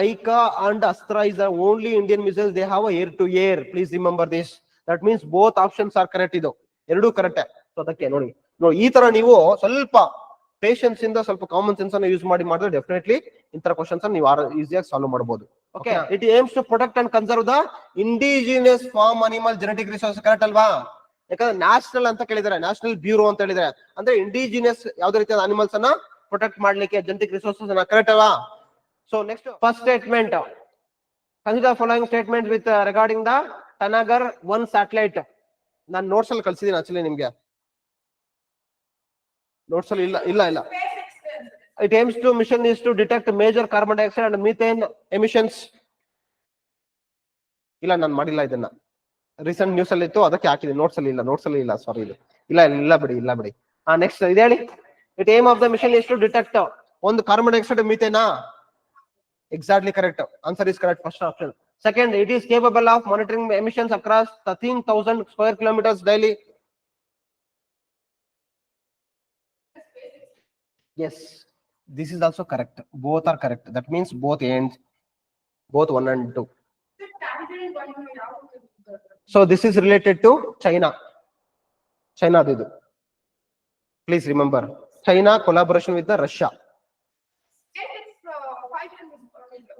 Mica and Astra is the only Indian missiles they have air to air. Please remember this. That means both options are correct ಇದು. ಎರಡೂ correct so ಅದಕ್ಕೆ ನೋಡಿ. ನೋಡಿ ಈ ತರ ನೀವು ಸ್ವಲ್ಪ ಪೇಷನ್ಸ್ ಇಂದ ಸ್ವಲ್ಪ ಕಾಮನ್ ಸೆನ್ಸ್ ಅನ್ನ ಯೂಸ್ ಮಾಡಿ ಮಾಡಿದ್ರೆ ಡೆಫಿನೆಟ್ಲಿ ಇಂತರ ಕ್ವಶನ್ಸ್ ನೀವು ಈಸಿಯಾಗಿ ಸಾಲ್ವ್ ಮಾಡಬಹುದು okay it aims to protect and conserve the indigenous farm animal genetic resource correct ಅಲ್ವಾ? ಯಾಕಂದ್ರೆ ನ್ಯಾಷನಲ್ ಅಂತ ಕೇಳಿದಾರೆ ನ್ಯಾಷನಲ್ ಬ್ಯೂರೋ ಅಂತ ಹೇಳಿದಾರೆ. ಅಂದ್ರೆ ಇಂಡಿಜಿನಿಯಸ್ ಯಾವ್ದೇ ರೀತಿಯಾದ ಅನಿಮಲ್ಸ್ ಅನ್ನ ಪ್ರೊಟೆಕ್ಟ್ ಮಾಡ್ಲಿಕ್ಕೆ ಜೆನೆಟಿಕ್ ರಿಸೋರ್ಸಸ್ ಕರೆಕ್ಟ್ ಅಲ್ವಾ? So next first statement following following statement uh, regarding the Tanagar one satellite ನಾನು ನೋಟ್ಸ್ ಅಲ್ಲಿ ಕಳ್ಸಿದೀನಿ ಆಕ್ಚುಲಿ ನಿಮ್ಗೆ. ನೋಟ್ಸ್ ಅಲ್ಲಿ ಇಲ್ಲ ಇಲ್ಲ ಇಲ್ಲ. It aims to mission is to detect major carbon dioxide and methane emissions ಇಲ್ಲ ನಾನು ಮಾಡಿಲ್ಲ ಇದನ್ನ. ರೀಸೆಂಟ್ ನ್ಯೂಸ್ ಅಲ್ಲಿ ಇತ್ತು ಅದಕ್ಕೆ ಹಾಕಿದೆ ನೋಟ್ಸ್ ಅಲ್ಲಿ ಇಲ್ಲ ನೋಟ್ಸ್ ಅಲ್ಲಿ ಇಲ್ಲ ಸಾರಿ ಇದು. ಇಲ್ಲ ಇಲ್ಲ ಇಲ್ಲ ಬಿಡಿ ಇಲ್ಲ ಬಿಡಿ. ಹಾ ನೆಕ್ಸ್ಟ್ ಇದು ಹೇಳಿ. It aim of the mission is to detect ಒಂದು ಕಾರ್ಬನ್ ಡೈಆಕ್ಸೈಡ್ ಮೀಥೇನಾ Exactly correct. Answer is correct. First option. Second, it is capable of monitoring emissions across 13,000 square kilometers daily. Yes, this is also correct. Both are correct. That means both ends, both one and two. So this is related to China. China, did Please remember, China collaboration with the Russia.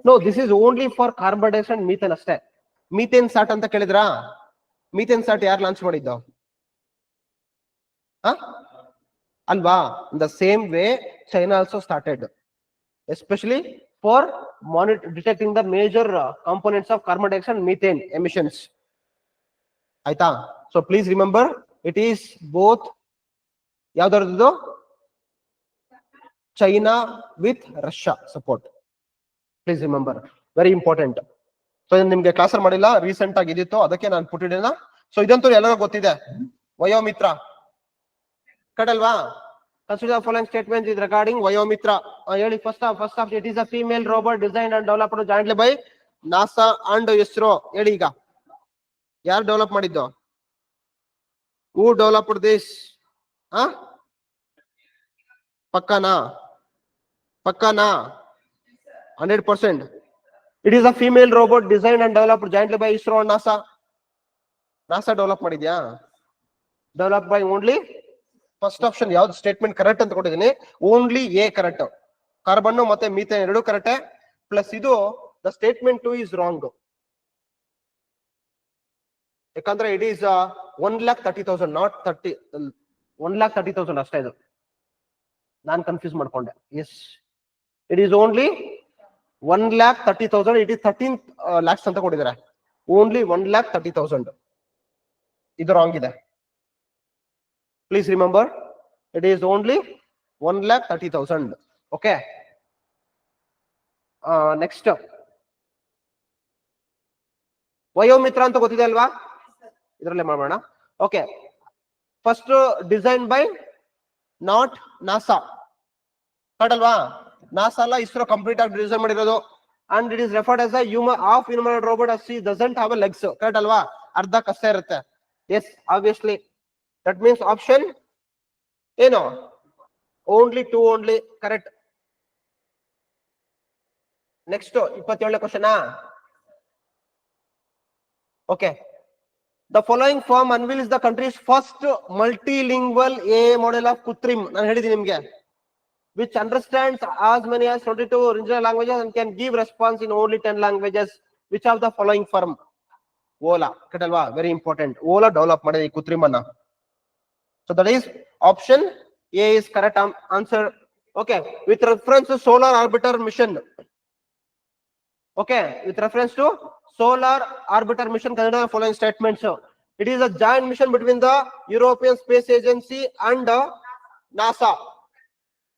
No, this is only for carbon dioxide and methane ಅಷ್ಟೇ. Methane sat ಅಂತ ಕೇಳಿದ್ರಾ? Methane sat ಯಾರು launch ಮಾಡಿದ್ದು? ಆ ಅಲ್ವಾ? The same way China also started especially for monitor detecting the major components of carbon dioxide methane emissions ಆಯ್ತಾ? So please remember it is both ಯಾವ್ದಾರದು China with Russia support please remember very important so ನಿಮ್ಗೆ class ಮಾಡಿಲ್ಲ recent ಆಗಿ ಇದಿತ್ತು, ಅದಕ್ಕೆ ನಾನು ಪುಟ್ಟಿದ್ದೇನ so ಇದಂತೂ ಎಲ್ಲರಿಗೂ ಗೊತ್ತಿದೆ. Vyommitra. ಕಡಲ್ವಾ consider following statement regarding Vyommitra. ಹೇಳಿ first of first of it is a female robot design and developed jointly by NASA and ISRO ಹೇಳಿ ಈಗ. ಯಾರು ಡೆವಲಪ್ ಮಾಡಿದ್ದು? ಹೂ ಡೆವಲಪ್ಡ್ ದಿಸ್ ಆ? ಪಕ್ಕನಾ? ಪಕ್ಕನಾ? Hundred percent. It is a female robot design and developed jointly by ISRO and NASA NASA develop ಮಾಡಿದ್ಯಾ? Develop by only first option ಯಾವ್ದು statement correct ಅಂತ ಕೊಟ್ಟಿದ್ದೀನಿ. ಓನ್ಲಿ ಎ ಕರೆಕ್ಟ್ ಕಾರ್ಬನ್ ಮತ್ತೆ methane ಎರಡು ಕರೆಕ್ಟೇ plus ಇದು the statement two is wrong ಯಾಕಂದ್ರೆ it is one lakh thirty thousand not thirty one lakh thirty thousand ಅಷ್ಟೇ ಇದು. ನಾನು ಕನ್ಫ್ಯೂಸ್ ಮಾಡ್ಕೊಂಡೆ. Yes it is only one lakh thirty thousand it is thirteen lakhs ಅಂತ ಕೊಟ್ಟಿದ್ದಾರೆ. Only one lakh thirty thousand ಇದು wrong ಇದೆ. Please remember it is only 1 lakh 30000 okay? Uh, next. Vyommitra ಅಂತ ಗೊತ್ತಿದೆ ಅಲ್ವಾ? ಇದರಲ್ಲೇ ಮಾಡೋಣ okay first design by not NASA ಕಡಲ್ವಾ NASA ಅಲ್ಲ ಇಸ್ರೋ ಕಂಪ್ಲೀಟ್ ಆಗಿ ಡಿಸೈನ್ ಮಾಡಿರೋದು. And it is referred as of human robot as doesn't have legs correct ಅಲ್ವಾ? ಅರ್ಧ ಕಷ್ಟ ಇರುತ್ತೆ. Yes obviously that means option ಏನು? Only two only correct next ಇಪ್ಪತ್ತೇಳನೇ question okay the following farm anvil is the country's first multilingual a model of Krutrim ನಾನು ಹೇಳಿದ್ದೀನಿ ನಿಮ್ಗೆ. Which understands as many as twenty two regional languages and can give response in only ten languages which of the following firm Ola correct very important Ola develop ಮಾಡಿದೆ ಈ ಕುತ್ರಿಮ್ ಅನ್ನ So that is option A is correct am- answer. Okay, with reference to solar orbiter mission. Okay, with reference to solar orbiter mission, consider the following statements. It is a joint mission between the European Space Agency and uh, NASA.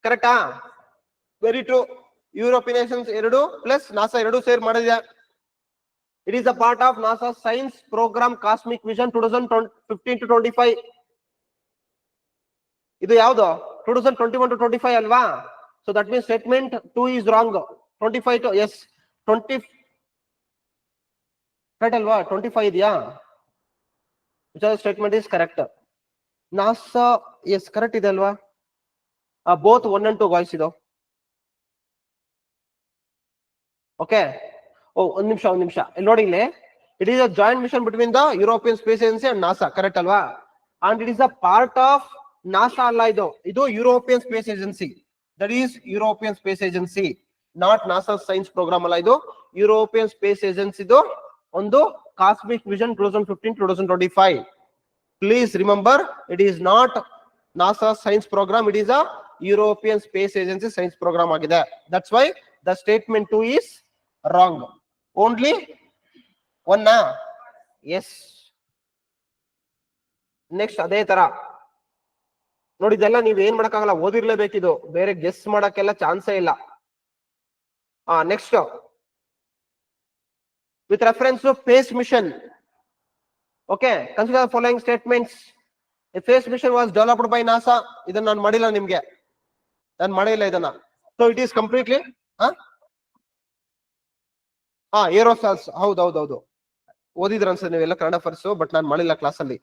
Correct? Ah? Very true. European nations ಎರಡು plus NASA ಎರಡು ಸೇರ್ ಮಾಡಿದೆ. It is a part of NASA science program Cosmic Vision 2015 to 25. ಇದು ಯಾವ್ದು two thousand twenty one to twenty five ಅಲ್ವಾ so that means statement two is wrong twenty five to yes twenty correct ಅಲ್ವಾ twenty five ಇದೆಯಾ which statement is correct NASA yes correct ಇದೆ ಅಲ್ವಾ both one and two voice ಇದು okay ಓ ಒಂದ್ ನಿಮಿಷ ಒಂದ್ ನಿಮಿಷ ಇಲ್ಲಿ ನೋಡಿ ಇಲ್ಲಿ it is a joint mission between the European space agency and NASA correct ಅಲ್ವಾ and it is a part of NASA ಅಲ್ಲ ಇದು ಇದು European space agency that is European space agency not NASA science programme ಅಲ್ಲ ಇದು European space ಏಜೆನ್ಸಿದು ಒಂದು cosmic vision two thousand fifteen two thousand twenty five please remember it is not NASA science programme it is a European space agency science programme ಆಗಿದೆ. That's why the statement two is wrong only ಒನ್ನ yes next ಅದೇ ತರ. ನೋಡಿ, ಇದೆಲ್ಲ ನೀವ್ ಏನ್ ಮಾಡಕ್ಕಾಗಲ್ಲ ಓದಿರ್ಲೇಬೇಕಿದು ಬೇರೆ guess ಮಾಡಕ್ಕೆಲ್ಲ ಚಾನ್ಸೇ ಇಲ್ಲ. ಆ next with reference to PACE mission okay consider following statements PACE mission was developed by NASA ಇದನ್ನ ನಾನು ಮಾಡಿಲ್ಲ ನಿಮ್ಗೆ. ನಾನು ಮಾಡಿಲ್ಲ ಇದನ್ನ. ಸೊ ಇಟ್ ಈಸ್ ಕಂಪ್ಲೀಟ್ಲಿ ಹಾ? ಏರೋಸಾಲ್ಸ್ ಹೌದು ಹೌದು ಹೌದು. ಓದಿದ್ರ ಅನ್ಸ ನೀವೆಲ್ಲ ಕನ್ನಡ ಫರ್ಸ್ ಬಟ್ ನಾನು ಮಾಡಿಲ್ಲ ಕ್ಲಾಸ್ ಅಲ್ಲಿ.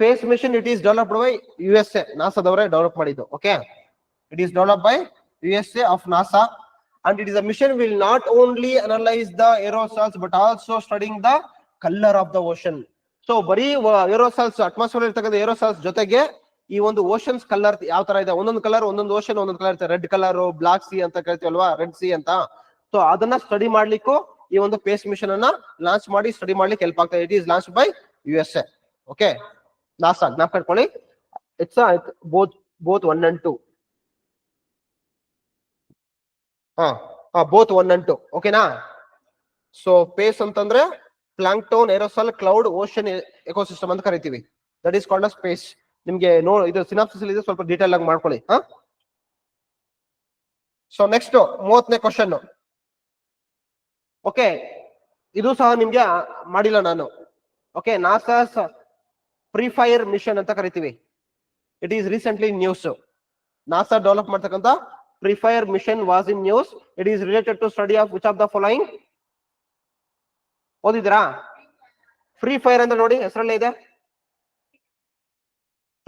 PACE mission it is developed by U S A ನಾಸಾದವರೇ develop ಮಾಡಿದ್ದು okay it is develop by U S A of NASA and it is a mission will not only analyse the aerosols but also studying the colour of the ocean so ಬರೀ aerosols atmosphere ಇರ್ತಕ್ಕಂಥ aerosols ಜೊತೆಗೆ ಈ ಒಂದು oceans colour ಯಾವ ತರ ಇದೆ? ಒಂದೊಂದು colour ಒಂದೊಂದು ಓಷನ್ ಒಂದೊಂದು ಕಲರ್ ಇರುತ್ತೆ. ರೆಡ್ ಕಲರ್ ಬ್ಲಾಕ್ ಸಿ ಅಂತ ಕರಿತೀವಲ್ವಾ? ರೆಡ್ ಸಿ ಅಂತ. ಸೊ ಅದನ್ನ ಸ್ಟಡಿ ಮಾಡ್ಲಿಕ್ಕೂ ಈ ಒಂದು ಪೇಸ್ ಮಿಷನ್ ಅನ್ನ ಲಾಂಚ್ ಮಾಡಿ ಸ್ಟಡಿ ಮಾಡ್ಲಿಕ್ಕೆ ಹೆಲ್ಪ್ ಆಗ್ತದೆ it is launch by U S A okay last ಜ್ಞಾಪಕ ಇಟ್ಕೊಳ್ಳಿ it's both both one and two ಹಾ ಹಾ ಬೋತ್ ಒನ್ ಅಂಡ್ ಟು ಓಕೆನಾ ಸೊ ಪೇಸ್ ಅಂತಂದ್ರೆ plankton, aerosol, cloud ocean ecosystem ಅಂತ ಕರಿತೀವಿ. ದಟ್ ಈಸ್ ಕಾಲ್ಡ್ ಸ್ಪೇಸ್ ನಿಮ್ಗೆ ನೋ, ಇದು ಸಿನಾಪ್ಸಿಸ್ ಇದೆ, ಸ್ವಲ್ಪ ಡೀಟೇಲ್ ಆಗಿ ಮಾಡ್ಕೊಳ್ಳಿ. ಹಾ? ಸೊ ನೆಕ್ಸ್ಟ್ ಮೂವತ್ತನೇ ಕ್ವಶನ್ ಓಕೆ ಇದು ಸಹ ನಿಮ್ಗೆ ಮಾಡಿಲ್ಲ ನಾನು. Okay NASA's free fire mission ಅಂತ ಕರಿತೀವಿ. It is recently news NASA develop ಮಾಡ್ತಕ್ಕಂಥ free fire mission was in news it is related to study of which of the following ಓದಿದ್ರಾ free fire ಅಂತ ನೋಡಿ, ಹೆಸರಲ್ಲೇ ಇದೆ.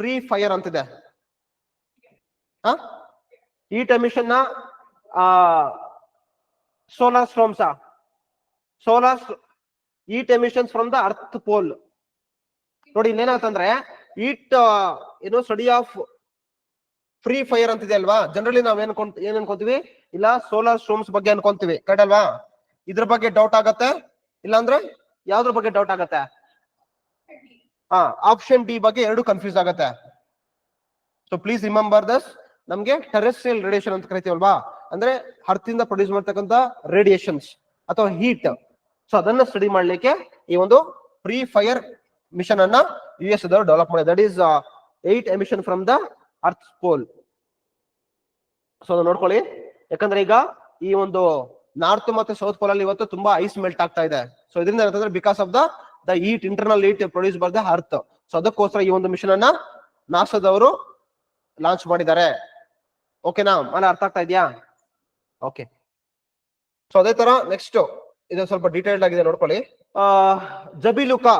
ಫ್ರೀ ಫೈರ್ ಅಂತಿದೆ. Heat ಎಮಿಷನ್ನ solar storms solar heat emissions from the earth pole ನೋಡಿ ಇಲ್ಲೇನಾಗ್ತಂದ್ರೆ heat ಏನು study of free fire ಅಂತಿದೆ ಅಲ್ವಾ? ಜನರಲಿ ನಾವ್ ಏನ್ ಏನ್ ಅನ್ಕೊಂತೀವಿ? ಇಲ್ಲ ಸೋಲಾರ್ ಸ್ಟ್ರೋಮ್ಸ್ ಬಗ್ಗೆ ಅನ್ಕೊಂತೀವಿ. ಕರೆಕ್ಟ್ ಅಲ್ವಾ? ಇದ್ರ ಬಗ್ಗೆ ಡೌಟ್ ಆಗತ್ತೆ? ಇಲ್ಲಾಂದ್ರೆ ಯಾವ್ದ್ರ ಬಗ್ಗೆ ಡೌಟ್ ಆಗತ್ತೆ? ಹಾ ಆಪ್ಷನ್ ಡಿ ಬಗ್ಗೆ ಎರಡು ಕನ್ಫ್ಯೂಸ್ ಆಗತ್ತೆ. ಸೊ ಪ್ಲೀಸ್ ರಿಮೆಂಬರ್ ದಸ್ ನಮ್ಗೆ ಟೆರೆಸ್ಟ್ರಿಯಲ್ ರೇಡಿಯೇಷನ್ ಅಂತ ಕರಿತೀವಲ್ವಾ? ಅಂದ್ರೆ ಹರ್ತಿಂದ ಪ್ರೊಡ್ಯೂಸ್ ಮಾಡ್ತಕ್ಕಂಥ ರೇಡಿಯೇಷನ್ಸ್ ಅಥವಾ ಹೀಟ್ ಸೊ ಅದನ್ನ ಸ್ಟಡಿ ಮಾಡ್ಲಿಕ್ಕೆ ಈ ಒಂದು ಫ್ರೀ ಫೈರ್ ಮಿಷನ್ ಅನ್ನ ಯು ಎಸ್ ಡೆವಲಪ್ ಮಾಡಿದೆ that is heat emission from the earth pole so ನೋಡ್ಕೊಳ್ಳಿ. ಯಾಕಂದ್ರೆ ಈಗ ಈ ಒಂದು ನಾರ್ತ್ ಮತ್ತೆ ಸೌತ್ ಪೋಲ್ ಅಲ್ಲಿ ಇವತ್ತು ತುಂಬಾ ಐಸ್ ಮೆಲ್ಟ್ ಆಗ್ತಾ ಇದೆ. ಸೊ ಇದರಿಂದ ಏನಂತಂದ್ರೆ because of the the heat internal heat produce by the earth so ಅದಕ್ಕೋಸ್ಕರ ಈ ಒಂದು ಮಿಷನ್ ಅನ್ನ ನಾಸದವರು ಲಾಂಚ್ ಮಾಡಿದ್ದಾರೆ. ಓಕೆನಾ ಮನೆ ಅರ್ಥ ಆಗ್ತಾ ಇದೆಯಾ? ಓಕೆ ಸೊ ಅದೇ ತರ ನೆಕ್ಸ್ಟ್ ಇದು ಸ್ವಲ್ಪ ಡೀಟೇಲ್ಡ್ ಆಗಿದೆ ನೋಡ್ಕೊಳ್ಳಿ. Jabiluka.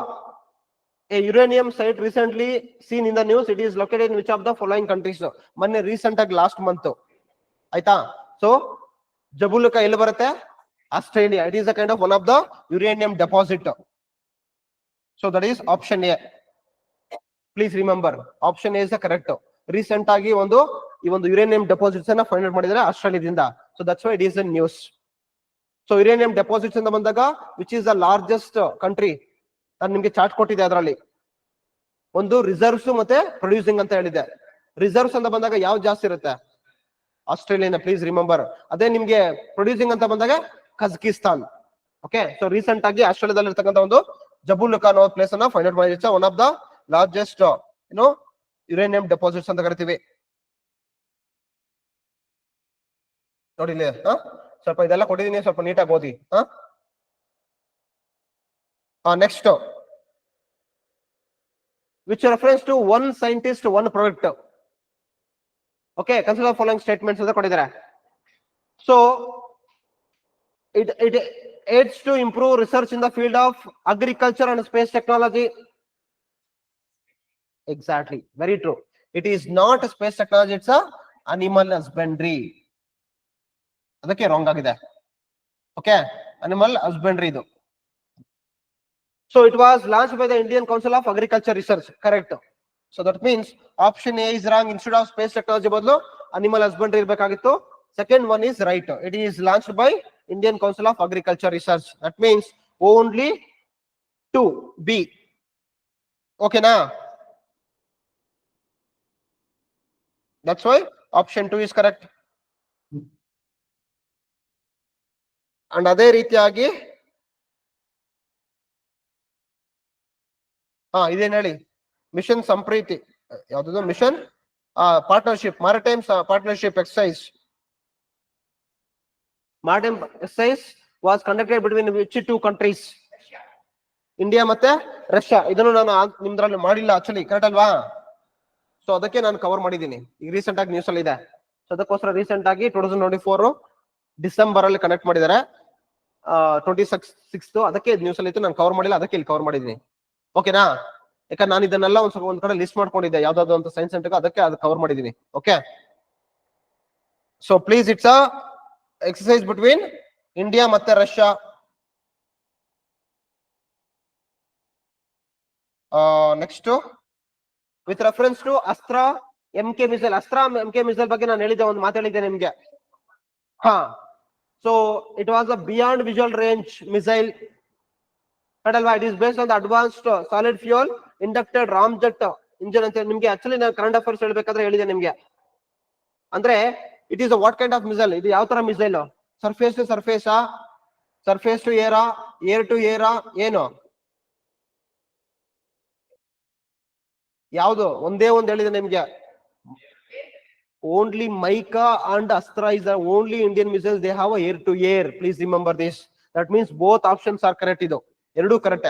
A uranium site recently seen in the news it is located in which of the following countries ಮೊನ್ನೆ ರೀಸೆಂಟ್ ಆಗಿ ಲಾಸ್ಟ್ ಮಂತ್ ಆಯ್ತಾ? ಸೊ ಜಬುಲುಕಾ ಎಲ್ಲಿ ಬರುತ್ತೆ? Australia it is a kind of one of the uranium deposit so that is option A please remember option A is correct recent ಆಗಿ ಒಂದು, ಈ ಒಂದು uranium deposits ಅನ್ನ ಫೈಂಡ್ ಔಟ್ ಮಾಡಿದ್ರೆ ಆಸ್ಟ್ರೇಲಿಯಾದಿಂದ. So that's why it is news so uranium deposits ಅಂತ ಬಂದಾಗ which is the largest country ನಾನು ನಿಮ್ಗೆ ಚಾರ್ಟ್ ಕೊಟ್ಟಿದೆ ಅದರಲ್ಲಿ. ಒಂದು ರಿಸರ್ವ್ಸ್ ಮತ್ತೆ ಪ್ರೊಡ್ಯೂಸಿಂಗ್ ಅಂತ ಹೇಳಿದೆ. ರಿಸರ್ವ್ಸ್ ಅಂತ ಬಂದಾಗ ಯಾವ್ದು ಜಾಸ್ತಿ ಇರುತ್ತೆ? ಆಸ್ಟ್ರೇಲಿಯಾನ ಪ್ಲೀಸ್ ರಿಮೆಂಬರ್ ಅದೇ ನಿಮ್ಗೆ ಪ್ರೊಡ್ಯೂಸಿಂಗ್ ಅಂತ ಬಂದಾಗ ಕಜಕಿಸ್ತಾನ್. ಓಕೆ ಸೊ ರೀಸೆಂಟ್ ಆಗಿ ಆಸ್ಟ್ರೇಲಿಯಾದಲ್ಲಿ ಇರ್ತಕ್ಕಂಥ ಒಂದು ಜಬುಲುಕಾ ಅನ್ನೋ ಪ್ಲೇಸ್ ಅನ್ನ ಫೈಂಡ್ ಔಟ್ ಮಾಡಿದ್ರೆ ಒನ್ ಆಫ್ ದ ಲಾರ್ಜೆಸ್ಟ್ ಏನು ಯುರೇನಿಯಂ ಡೆಪಾಸಿಟ್ಸ್ ಅಂತ ಕರಿತೀವಿ ನೋಡಿ ಇಲ್ಲಿ, ಹಾ? ಸ್ವಲ್ಪ ಇದೆಲ್ಲ ಕೊಟ್ಟಿದ್ದೀನಿ, ಸ್ವಲ್ಪ ನೀಟಾಗಿ ಓದಿ, ಹಾ? Next which reference to one scientist one product okay consider following statements ಅಂತ ಕೊಟ್ಟಿದ್ದಾರೆ. So it it aids to improve research in the field of agriculture and space technology. Exactly. Very true. It is not a space technology, it's a animal husbandry. ಅದಕ್ಕೆ wrong ಆಗಿದೆ. Okay animal husbandry ಇದು. So it was launch by the Indian Council of Agriculture Research correct so that means option A is wrong instead of space technology ಬದಲು animal husbandry ಇರಬೇಕಾಗಿತ್ತು. Second one is right it is launch by Indian Council of Agriculture Research that means only two B ಓಕೆನಾ that's why option two is correct and ಅದೇ ರೀತಿಯಾಗಿ ಹಾ, ಇದೇನ್ ಹೇಳಿ? Mission Sampriti ಯಾವ್ದು mission partnership maritime partnership exercise maritime exercise was conducted between which two countries India ಮತ್ತೆ Russia ಇದನ್ನು ನಾನು ನಿಮ್ದ್ರಲ್ಲಿ ಮಾಡಿಲ್ಲ ಆಕ್ಚುಲಿ ಕರೆಕ್ಟ್ ಅಲ್ವಾ? ಸೊ ಅದಕ್ಕೆ ನಾನು ಕವರ್ ಮಾಡಿದ್ದೀನಿ. ಈಗ ರೀಸೆಂಟ್ ಆಗಿ ನ್ಯೂಸ್ ಅಲ್ಲಿ ಇದೆ. ಸೊ ಅದಕ್ಕೋಸ್ಕರ ರೀಸೆಂಟ್ ಆಗಿ two thousand twenty four December ಅಲ್ಲಿ ಕನೆಕ್ಟ್ ಮಾಡಿದ್ದಾರೆ. ಟ್ವೆಂಟಿ ಸಿಕ್ಸ್ ಸಿಕ್ಸ್ ಅದಕ್ಕೆ ನ್ಯೂಸ್ ಅಲ್ಲಿ ಇತ್ತು, ನಾನು ಕವರ್ ಮಾಡಿಲ್ಲ, ಅದಕ್ಕೆ ಇಲ್ಲಿ ಕವರ್ ಮಾಡಿದ್ದೀನಿ. ಓಕೆನಾ ಯಾಕಂದ್ರೆ ನಾನು ಇದನ್ನೆಲ್ಲ ಒಂದ್ ಸ್ವಲ್ಪ ಒಂದ್ ಕಡೆ ಲಿಸ್ಟ್ ಮಾಡ್ಕೊಂಡಿದ್ದೆ, ಯಾವ್ದಾದ್ರು ಅಂತ ಸೈನ್ಸ್ ಸೆಂಟರ್ ಅದಕ್ಕೆ ಅದು ಕವರ್ ಮಾಡಿದ್ದೀನಿ. Okay so please it's a exercise between India ಮತ್ತೆ Russia next with reference to Astra M K missile Astra M K missile ಬಗ್ಗೆ ನಾನು ಹೇಳಿದ್ದೆ, ಒಂದು ಮಾತಾಡಿದ್ದೆ ನಿಮ್ಗೆ. ಹಾ. So it was a beyond visual range missile ಅಲ್ವಾ it is based on the advanced solid fuel inducted ramjet engine ಅಂತ ನಿಮ್ಗೆ ಆಕ್ಚುಲಿ ನಾನು ಕರೆಂಟ್ ಅಫೇರ್ಸ್ ಹೇಳ್ಬೇಕಾದ್ರೆ ಹೇಳಿದೆ ನಿಮ್ಗೆ. ಅಂದ್ರೆ it is what kind of missile ಇದು ಯಾವ ತರ missile surface to surface surface to Era air to ಏರಾ ಏನು? ಯಾವುದು? ಒಂದೇ ಒಂದ್ ಹೇಳಿದೆ ನಿಮ್ಗೆ. Only MICA and Astra is only Indian missile they have air to air please remember this that means both options are correct ಇದು. ಎರಡೂ correct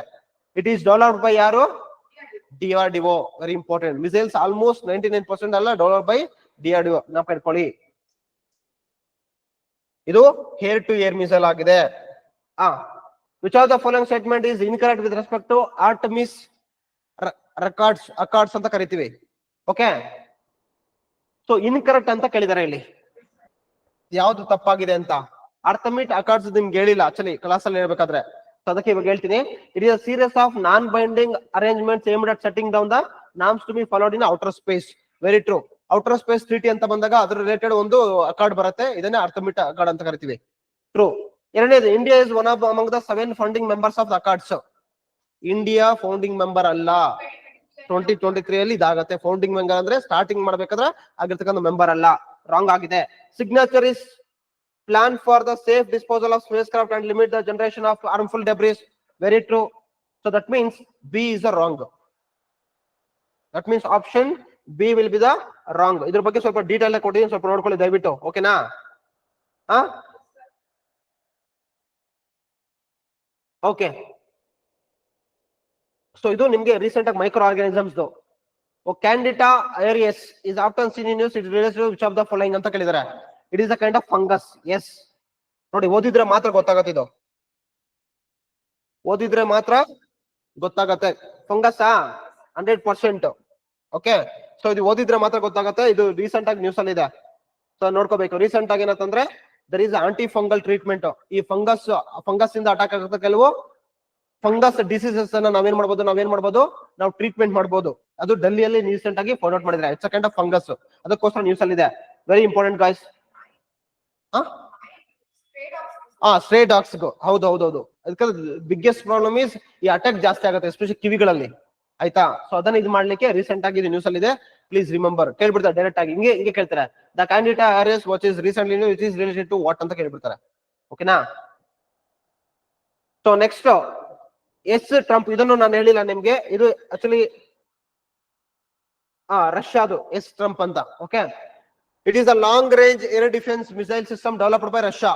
it is developed by ಯಾರು? D R D O very important missiles almost ninety nine percent ಅಲ್ಲ develop by D R D O ನಾವು ಕರ್ಕೊಳ್ಳಿ ಇದು air to air missile ಆಗಿದೆ. ಆ which of the following statement is incorrect with respect to Artemis records accords ಅಂತ ಕರಿತೀವಿ. Okay so incorrect ಅಂತ ಕೇಳಿದಾರೆ ಇಲ್ಲಿ. ಯಾವ್ದು ತಪ್ಪಾಗಿದೆ ಅಂತ? ಅರ್ಥಮಿಟ್ ಅಕಾರ್ಡ್ಸ್ ನಿಮ್ಗೆ ಹೇಳಿಲ್ಲ ಆಕ್ಚುಲಿ ಕ್ಲಾಸ್ ಅಲ್ಲಿ ಹೇಳ್ಬೇಕಾದ್ರೆ. ಸೊ ಅದಕ್ಕೆ ಇವಾಗ ಹೇಳ್ತೀನಿ. It is series of non binding arrangements aimed at setting down the norms to be followed in outer space very true outer space treaty ಅಂತ ಬಂದಾಗ ಅದರ ರಿಲೇಟೆಡ್ ಒಂದು ಅಕಾರ್ಡ್ ಬರುತ್ತೆ. ಇದನ್ನೇ ಅರ್ಥಮಿಟ್ ಅಕಾರ್ಡ್ ಅಂತ ಕರಿತೀವಿ. ಟ್ರೂ ಎರಡನೇದು India is one of among the seven founding members of the accords India founding member ಅಲ್ಲ. ಟ್ವೆಂಟಿ ಟ್ವೆಂಟಿ ತ್ರೀ ಅಲ್ಲಿ ಇದಾಗತ್ತೆ. ಫೌಂಡಿಂಗ್ ಮೆಂಬರ್ ಅಂದ್ರೆ ಸ್ಟಾರ್ಟಿಂಗ್ ಮಾಡ್ಬೇಕಾದ್ರೆ ಆಗಿರ್ತಕ್ಕಂಥ ಮೆಂಬರ್ ಅಲ್ಲ. ರಾಂಗ್ ಆಗಿದೆ. Signature is plan for the safe disposal of spacecraft and limit the generation of harmful debris very true so that means B is a wrong that means option B will be the wrong ಇದ್ರ ಬಗ್ಗೆ ಸ್ವಲ್ಪ detail ಕೊಟ್ಟಿದ್ದೀನಿ ಸ್ವಲ್ಪ ನೋಡ್ಕೊಳ್ಳಿ ದಯವಿಟ್ಟು. ಓಕೆನಾ ಹಾ okay so ಇದು ನಿಮ್ಗೆ ರೀಸೆಂಟ್ ಆಗಿ microorganisms Candida auris is often seen in it related which of the following ಅಂತ ಕೇಳಿದ್ದಾರೆ it is a kind of fungus yes ನೋಡಿ, ಓದಿದ್ರೆ ಮಾತ್ರ ಗೊತ್ತಾಗತ್ತೆ ಇದು. ಓದಿದ್ರೆ ಮಾತ್ರ ಗೊತ್ತಾಗತ್ತೆ. Fungus hundred percent okay so ಇದು ಓದಿದ್ರೆ ಮಾತ್ರ ಗೊತ್ತಾಗುತ್ತೆ. ಇದು ರೀಸೆಂಟ್ ಆಗಿ ನ್ಯೂಸ್ ಅಲ್ಲಿ ಇದೆ ಸೊ ನೋಡ್ಕೋಬೇಕು. ರೀಸೆಂಟ್ ಆಗಿ ಏನಂತಂದ್ರೆ there is aunty fungal treatment ಈ ಫಂಗಸ್ ಫಂಗಸ್ ಇಂದ ಅಟ್ಯಾಕ್ ಆಗುತ್ತೆ ಕೆಲವು. ಫಂಗಸ್ ಡಿಸೀಸಸ್ ಅನ್ನ ನಾವೇನ್ ಮಾಡ್ಬೋದು? ನಾವೇನ್ ಮಾಡ್ಬೋದು? ನಾವು ಟ್ರೀಟ್ಮೆಂಟ್ ಮಾಡ್ಬೋದು. ಅದು ಡೆಲ್ಲಿಯಲ್ಲಿ ರೀಸೆಂಟ್ ಆಗಿ ಫೈಂಡ್ ಔಟ್ ಮಾಡಿದ್ರೆ. ಇಟ್ಸ್ ಕೈಂಡ್ ಆಫ್ ಫಂಗಸ್ ಅದಕ್ಕೋಸ್ಕರ ನ್ಯೂಸ್ ಅಲ್ಲಿ ಇದೆ ವೆರಿ ಇಂಪಾರ್ಟೆಂಟ್ ಗಾಯ್ಸ್ ಹಾ ಸ್ಟ್ರೇ ಡಾಗ್ಸ್ ಹೌದು ಹೌದು ಹೌದು. ಅದಕ್ಕೆ ಬಿಗ್ಗೆಸ್ಟ್ ಪ್ರಾಬ್ಲಮ್ ಈಸ್ ಈ ಅಟ್ಯಾಕ್ ಜಾಸ್ತಿ ಆಗುತ್ತೆ ಎಸ್ಪೆಷಲಿ ಕಿವಿಗಳಲ್ಲಿ. ಆಯ್ತಾ? ಸೊ ಅದನ್ನ ಇದು ಮಾಡ್ಲಿಕ್ಕೆ ರೀಸೆಂಟ್ ಆಗಿ ನ್ಯೂಸ್ ಅಲ್ಲಿ ಇದೆ ಪ್ಲೀಸ್ ರಿಮೆಂಬರ್ ಕೇಳ್ಬಿಡ್ತಾರೆ ಡೈರೆಕ್ಟ್ ಆಗಿ. ಹಿಂಗೆ ಹಿಂಗೆ ಕೇಳ್ತಾರೆ. The Candida auris which is recently it is related to what ಅಂತ ಕೇಳ್ಬಿಡ್ತಾರೆ. ಓಕೆನಾ ಸೊ ನೆಕ್ಸ್ಟ್ ಎಸ್ ಟ್ರಂಪ್ ಇದನ್ನು ನಾನು ಹೇಳಿಲ್ಲ ನಿಮ್ಗೆ. ಇದು ಆಕ್ಚುಲಿ ರಷ್ಯಾದು ಎಸ್ ಟ್ರಂಪ್ ಅಂತ. Okay it is a long range air defence missile system developed by Russia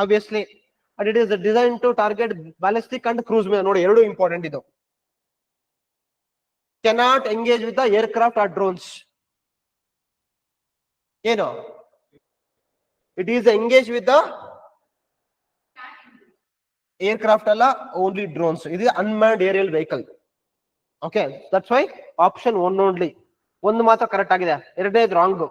obviously and it is design to target ballistic and cruise ನೋಡಿ, ಎರಡು ಇಂಪಾರ್ಟೆಂಟ್ ಇದು. Cannot engage with the aircraft or drones ಏನು it is engage with the aircraft ಅಲ್ಲ only drones ಇದು unmanned aerial vehicle okay that's why option one only ಒಂದು ಮಾತ್ರ correct ಆಗಿದೆ. ಎರಡನೇದು ರಾಂಗ್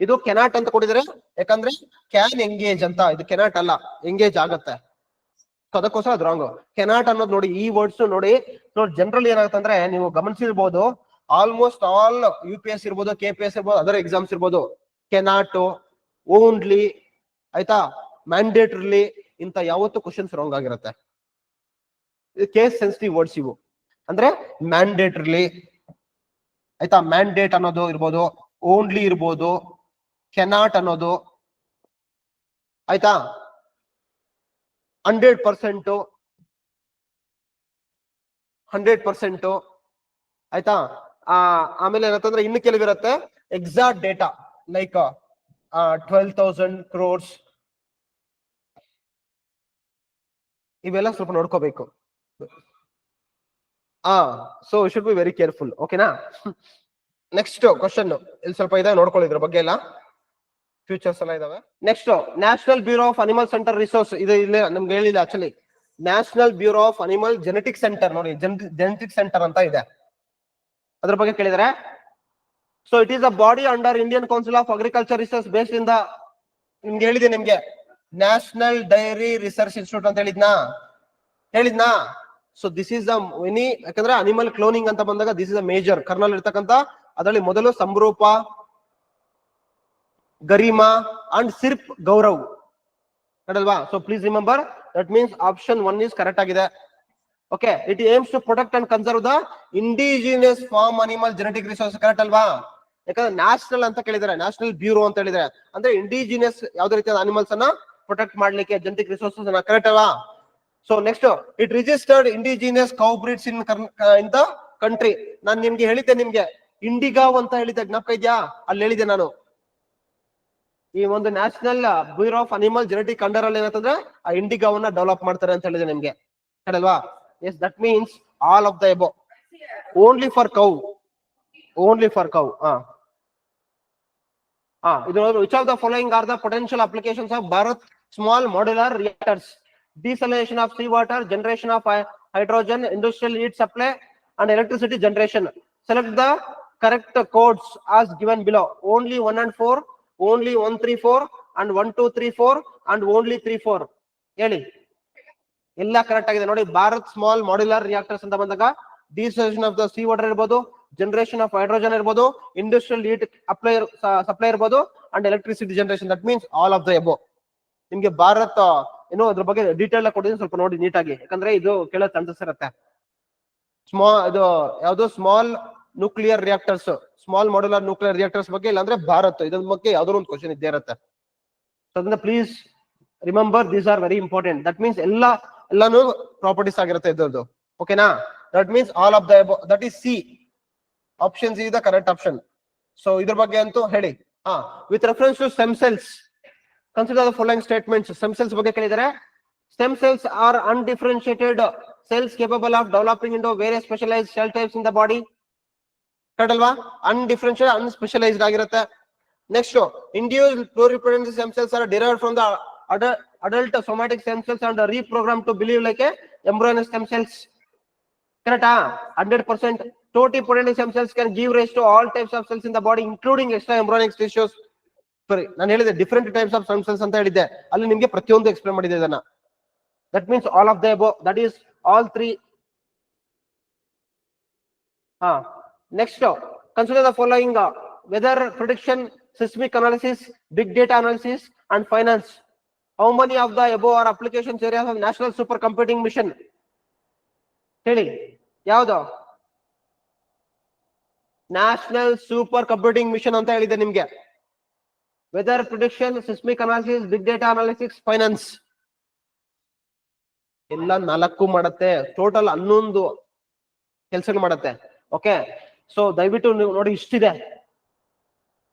ಇದು ಕೆನಾಟ್ ಅಂತ ಕೊಟ್ಟಿದ್ರೆ, ಯಾಕಂದ್ರೆ ಕ್ಯಾನ್ ಎಂಗೇಜ್ ಅಂತ. ಇದು ಕೆನಾಟ್ ಅಲ್ಲ ಎಂಗೇಜ್ ಆಗತ್ತೆ. So ಅದಕ್ಕೋಸ್ಕರ ಅದು ರಾಂಗ್ ಕೆನಾಟ್ ಅನ್ನೋದು ನೋಡಿ, ಈ ವರ್ಡ್ಸ್ ನೋಡಿ ನೋಡಿ ಜನರಲ್ ಏನಾಗುತ್ತೆ ಅಂದ್ರೆ ನೀವು ಗಮನಿಸಿರ್ಬೋದು almost all U P S ಇರ್ಬೋದು ಕೆ ಪಿ ಎಸ್ ಇರ್ಬೋದು ಅದರ್ ಎಕ್ಸಾಮ್ಸ್ ಇರ್ಬೋದು ಕೆನಾಟ್ ಓನ್ಲಿ ಆಯ್ತಾ? ಮ್ಯಾಂಡೇಟ್ರಿಲಿ ಇಂತ ಯಾವತ್ತು ಕ್ವಶನ್ಸ್ ರಾಂಗ್ ಆಗಿರುತ್ತೆ. ಕೇಸ್ ಸೆನ್ಸಿಟಿವ್ ವರ್ಡ್ಸ್ ಇವು. ಅಂದ್ರೆ ಮ್ಯಾಂಡೇಟ್ರಿಲಿ ಆಯ್ತಾ? ಮ್ಯಾಂಡೇಟ್ ಅನ್ನೋದು ಇರ್ಬೋದು ಓನ್ಲಿ ಇರ್ಬೋದು ಕೆನಾಟ್ ಅನ್ನೋದು, ಆಯ್ತಾ? Hundred percent. Hundred percent. ಆಯ್ತಾ? ಆಮೇಲೆ ಏನಂತಂದ್ರೆ ಇನ್ನು ಕೆಲವಿರುತ್ತೆ. Exact data like twelve thousand crores ಇವೆಲ್ಲ ಸ್ವಲ್ಪ ನೋಡ್ಕೋಬೇಕು. ಆ so should be very careful ಓಕೆನಾ ನೆಕ್ಸ್ಟ್ ಕ್ವಶನ್ ಇಲ್ಲಿ ಸ್ವಲ್ಪ ಇದೆ ನೋಡ್ಕೊಳ್ಳಿ ಇದ್ರ ಬಗ್ಗೆ ಎಲ್ಲ. ಫ್ಯೂಚರ್ಸ್ ಎಲ್ಲ ಇದಾವೆ? Next national bureau of animal centre resource ಇದು ಇಲ್ಲಿ ನಮ್ಗೆ ಹೇಳಿಲ್ಲ actually national bureau of animal genetic centre ನೋಡಿ ಜೆನೆಟಿಕ್ ಸೆಂಟರ್ ಅಂತ ಇದೆ. ಅದ್ರ ಬಗ್ಗೆ ಕೇಳಿದರೆ so it is a body under Indian council of agriculture research base ಇಂದ ನಿಮ್ಗೆ ಹೇಳಿದೆ ನಿಮ್ಗೆ ನ್ಯಾಷನಲ್ ಡೈರಿ ರಿಸರ್ಚ್ ಇನ್ಸ್ಟಿಟ್ಯೂಟ್ ಅಂತ ಹೇಳಿದ್ನಾ? ಹೇಳಿದ್ನಾ? ಸೊ ದಿಸ್ ದ ಎನಿ ಯಾಕಂದ್ರೆ ಅನಿಮಲ್ ಕ್ಲೋನಿಂಗ್ ಅಂತ ಬಂದಾಗ this is a major Karnal ಇರ್ತಕ್ಕಂಥ, ಅದರಲ್ಲಿ ಮೊದಲು ಸಂರೂಪ ಗರಿಮಾ ಅಂಡ್ ಸಿರ್ಫ್ Gaurav. ನೋಡಲ್ವಾ so please remember that means option one is correct ಆಗಿದೆ. Okay it aims to protect and conserve the indigenous farm animal genetic resource correct ಅಲ್ವಾ? ಯಾಕಂದ್ರೆ national ಅಂತ ಕೇಳಿದ್ದಾರೆ ನ್ಯಾಷನಲ್ ಬ್ಯೂರೋ ಅಂತ ಹೇಳಿದ್ದಾರೆ. ಅಂದ್ರೆ ಇಂಡಿಜಿನಿಯಸ್ ಯಾವ್ದೇ ರೀತಿಯಾದ ಅನಿಮಲ್ಸ್ ಅನ್ನ ಪ್ರೊಟೆಕ್ಟ್ ಮಾಡ್ಲಿಕ್ಕೆ ಜೆನೆಟಿಕ್ ರಿಸೋರ್ಸಸ್ ಅನ್ನ ಕರೆಕ್ಟ್ ಅಲ್ವಾ? So next it registered indigenous cow breeds in in the country ನಾನು ನಿಮ್ಗೆ ಹೇಳಿದ್ದೆ ನಿಮ್ಗೆ. ಇಂಡಿಗಾವ್ ಅಂತ ಹೇಳಿದ್ದೆ ಜ್ಞಾಪಕ ಇದೆಯಾ ಅಲ್ಲಿ ಹೇಳಿದೆ ನಾನು. ಈ ಒಂದು national bureau of animal genetic under ಅಲ್ಲಿ ಏನಂತಂದ್ರೆ ಆ ಇಂಡಿಗಾವನ್ನ ಡೆವಲಪ್ ಮಾಡ್ತಾರೆ ಅಂತ ಹೇಳಿದೆ ನಿಮ್ಗೆ ಹೇಳಲ್ವಾ yes that means all of the above only for cow only for cow ಹಾ ಹಾ ಇದು which of the following are the potential applications of Bharat small modular reactors desalination of seawater, generation of hy- hydrogen, industrial heat supply, and electricity generation. Select the correct codes as given below. Only one and four, only one three four and one two three four and only three four ಹೇಳಿ. ಎಲ್ಲ correct ಆಗಿದೆ. ನೋಡಿ, Bharat small modular reactors ಅಂತ ಬಂದಾಗ desalination of the sea water ಇರ್ಬೋದು generation of hydrogen ಇರ್ಬೋದು industrial heat apply supply ಇರ್ಬೋದು and electricity generation that means all of the above ನಿಮ್ಗೆ ಭಾರತ್ ಏನು ಅದ್ರ ಬಗ್ಗೆ ಡೀಟೇಲ್ ಕೊಟ್ಟಿದ್ದೀನಿ. ಸ್ವಲ್ಪ ನೋಡಿ ನೀಟಾಗಿ. ಯಾಕಂದ್ರೆ ಇದು ಕೇಳೋ ಚಾನ್ಸಸ್ ಇರುತ್ತೆ. ಸ್ಮಾಲ್ ಇದು ಯಾವುದು? Small nuclear reactors small modular nuclear reactors ಬಗ್ಗೆ, ಇಲ್ಲಾಂದ್ರೆ ಭಾರತ್. ಇದ್ರ ಬಗ್ಗೆ ಯಾವ್ದಾದ್ರು ಒಂದು ಕ್ವಶನ್ ಇದ್ದೇ ಇರುತ್ತೆ. ಅದನ್ನ please remember these are very important that means ಎಲ್ಲ, ಎಲ್ಲಾನು ಪ್ರಾಪರ್ಟೀಸ್ ಆಗಿರುತ್ತೆ ಇದ್ರದ್ದು. ಓಕೆನಾ that means all of the that is C option C the correct option so ಇದ್ರ ಬಗ್ಗೆ ಅಂತೂ ಹೇಳಿ. ಹಾ with reference to stem cells consider the following statements stem cells ಬಗ್ಗೆ ಕೇಳಿದರೆ. Stem cells are undifferentiated cells capable of developing into various specialise cell types in the body correct ಅಲ್ವಾ ಅನ್ಡಿಫ್ರೆನ್ಶಿಯಲ್ ಅನ್ಸ್ಪೆಷಲೈಸ್ಡ್ ಆಗಿರುತ್ತೆ next individual pluripotent stem cells are derive from the adult somatic stem cells and reprogram to believe like a stem cells hundred percent totipotent stem cells can give rise to all types of cells in the body including extra embryonic tissues ಸರಿ ನಾನು ಹೇಳಿದೆ different types of stem cells ಅಂತ ಹೇಳಿದ್ದೆ. ಅಲ್ಲಿ ನಿಮಗೆ ಪ್ರತಿಯೊಂದು explain ಮಾಡಿದೆ ಇದನ್ನ. That means all of the above that is all three ಹಾ. Next consider the following weather prediction seismic analysis big data analysis and finance how many of the above are applications areas of national super computing mission ಹೇಳಿ ಯಾವುದು? National super computing mission ಅಂತ ಹೇಳಿದೆ ನಿಮ್ಗೆ. Weather prediction seismic analysis big data analysis finance ಎಲ್ಲ ನಾಲ್ಕು ಮಾಡತ್ತೆ. Total ಹನ್ನೊಂದು ಕೆಲಸಗಳು ಮಾಡತ್ತೆ. ಓಕೆ ಸೊ ದಯವಿಟ್ಟು ನೀವು ನೋಡಿ ಇಷ್ಟಿದೆ.